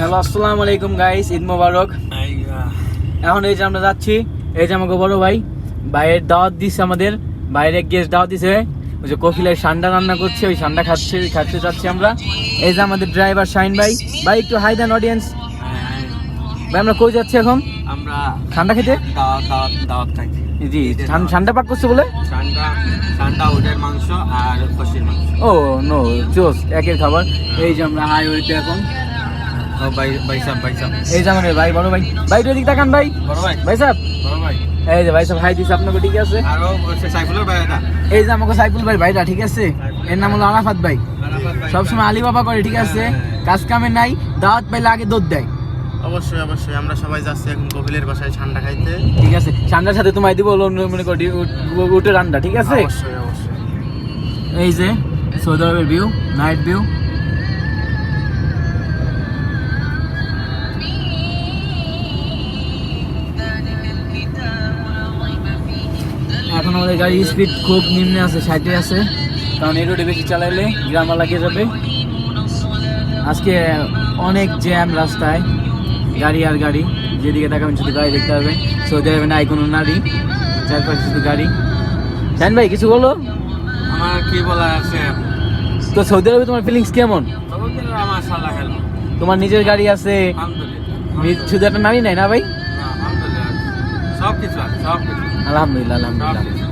Hello আসসালামু আলাইকুম guys Eid মোবারক। এখন এই যে আমরা যাচ্ছি এই যে আমাকে বড় ভাই বাইরের দাওয়াত দিছে আমাদের বাইরে গেস্ট দাওয়াত দিছে। ওই যে কফিলের সান্ডা রান্না করছে ওই সান্ডা খাচ্ছে খাচ্ছে যাচ্ছি আমরা। এই যে আমাদের ড্রাইভার শাইন ভাই। ভাই একটু হাই দেন অডিয়েন্স ভাই আমরা কই যাচ্ছি এখন? আমরা ঠান্ডা খেতে? দাওয়াত খাইছি। জি ঠান- ঠান্ডা পাক করছে বলে? ঠান্ডা ঠান্ডা উটের মাংস আর খসির মাংস। ও নো চোস একের খাবার। এই যে আমরা হাই হাইওয়েতে এখন। ভাই ভাই সাহেব ভাই সাহেব। এই যে আমাদের ভাই বড় ভাই। ভাই এদিকে তাকান ভাই। বড় ভাই। ভাই সাহেব। বড় ভাই। এই যে ভাই সাহেব হাই দিছে আপনাকে ঠিক আছে? আরও সাইফুলের ভাই এটা। এই যে আমাকে সাইফুল ভাই ভাইটা ঠিক আছে? এর নাম হলো আরাফাত ভাই। সবসময় আলী বাবা করে ঠিক আছে? কাজ কামে নাই দাওয়াত পাইলে আগে দুধ দেয়। অবশ্যই অবশ্যই। আমরা সবাই যাচ্ছি এখন কপিলের বাসায় ঠান্ডা খাইতে। ঠিক আছে। ঠান্ডার সাথে তোমায় দিব মনে করি উঠে রান্না ঠিক আছে? অবশ্যই অবশ্যই। এই যে সৌদি আরবের ভিউ নাইট ভিউ এখন আমাদের গাড়ির স্পিড খুব নিম্নে আছে সাইডে আছে। কারণ এই রোডে বেশি চালাইলে গ্রামা লাগিয়ে যাবে। আজকে অনেক জ্যাম রাস্তায় গাড়ি আর গাড়ি। যেদিকে তাকাবেন শুধু গাড়ি দেখতে পাবেন। সৌদি আরবে নাই কোনো নারী চারপাশে শুধু গাড়ি। জান ভাই কিছু বলো? আমার কি বলা আছে? তো সৌদি আরবে তোমার ফিলিংস কেমন? তোমার নিজের গাড়ি আছে শুধু একটা নারী নাই না ভাই? সব কিছু আছে সব কিছু আলহামদুলিল্লাহ। আলহামদুলিল্লাহ